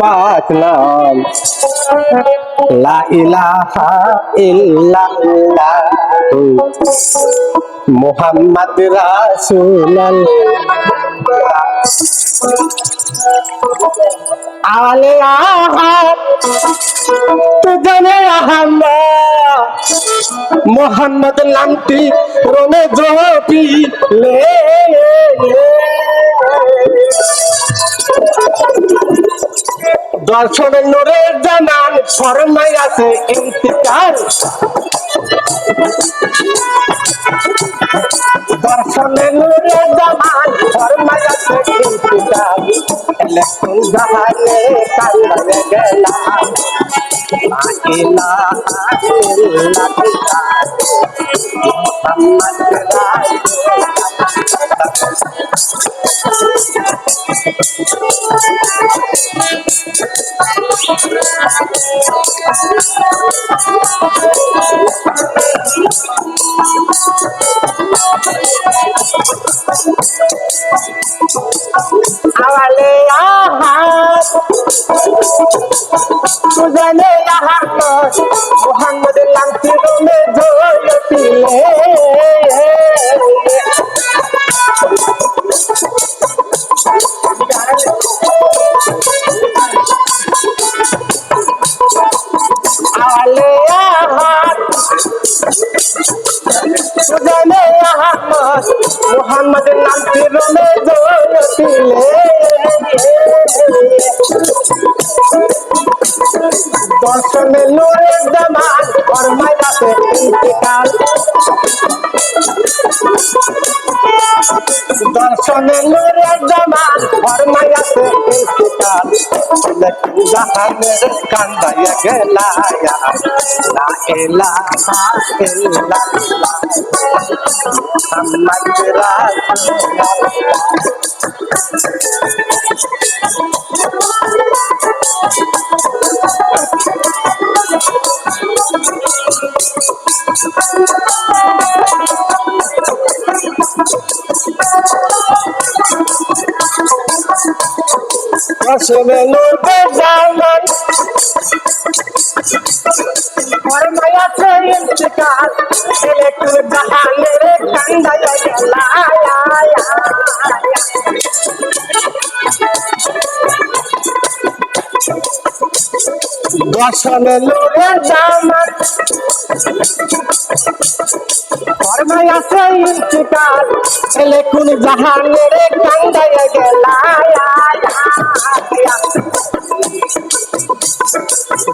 পাক নাম লা ইলাহা মুহাম্মদ রাসূলুল্লাহ। আলে আহাদ তুজনে মোহাম্মদ নামটি রোমে জপি দর্শনের নোরের জানান শরমাই আছে ইন্তিকার দর্শনের নোরের জানান শরমাই আছে ইন্তিকার এলেকশন জাহানে awale ahad tujane ahad muhammad langti me jole pile awale ahad tujane ahad muhammad langti me jole দর্শনে নূরের জামান ফরমাই আছে ইন্তিকাল দর্শনে নূরের জামান ফরমাই আছে ইন্তিকাল লেকিন জাহানের কান্দাইয়া গেলায়া লা ইলাহা ইল্লাল্লাহ মুহাম্মদ রাসূলুল্লাহ দর্শনে নূরের জামান ফরমাই আছে ইন্তিকাল লেকিন জাহানের কান্দাইয়া গেলায়া দর্শনে নূরের জামান ফরমাই আছে ইন্তিকাল ছেলে কোন জাহানের কান্দাইয়া গেলায়া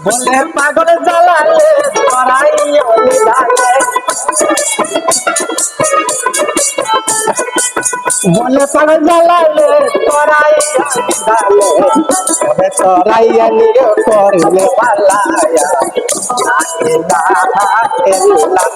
বলে পাগল জ্বালালে অনিদানে বলে পাগল জ্বালালে অনিদানে তবে তরাইয়া নিয়ে করলে পালায়া মুহাম্মদ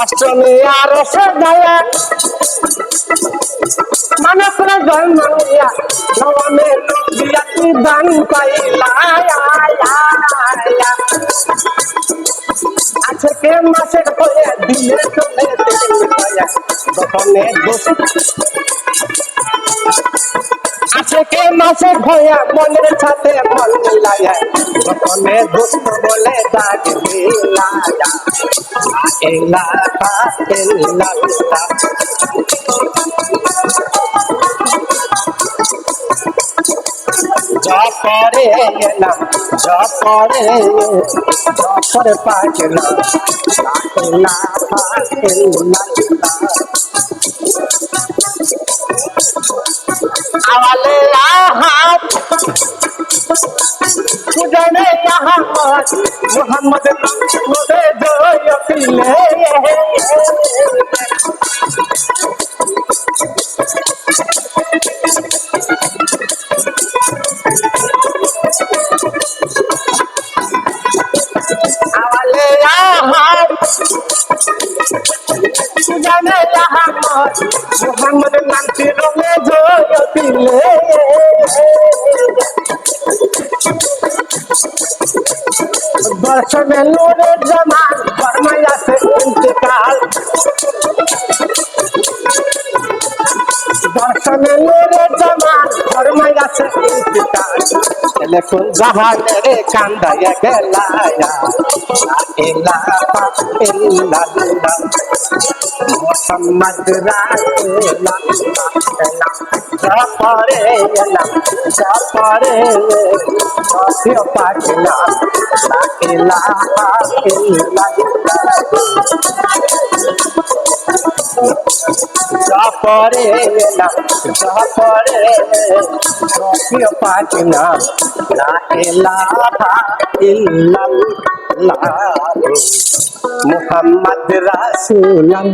অস্ট্রেলিয়া রসে দয়া মানবরা জন্ম লয়া জনে লুবিয়াতে দাং পাইলা আজকে মাসের পরে দিলে চলে দোকানে আজকে মাসের ভয়া, মনের সাথে মন মিলায়া দোকানে দুষ্ট বলে ডাক দিলায়া এলাকা এলাকা জপরে এলাম জপরে জপরে পাগলাম। না আওয়ালে মোহাম্মদ মোদে জয় পিলে আওয়ালে আহার সুজানে আহমদ মোহাম্মদ নামটি রঙে দর্শনে নূরে জামান ফরমাই আছে ইন্তেকাল দর্শনে নূরে লেখুন জাহানের কান্দায় গেলায়া। ইলাহা ইল্লাল্লাহ মোহাম্মদ রাসূলুল্লাহ জাফরে এলাম জাফরে সফিয় পাকলা লা ইলাহা ইল্লাল্লাহ জাফরে এলাম। জাফরে সফিয় পাকলা লা ইলাহা ইল্লাল্লাহ। মুহাম্মদ রাসূলুল্লাহ।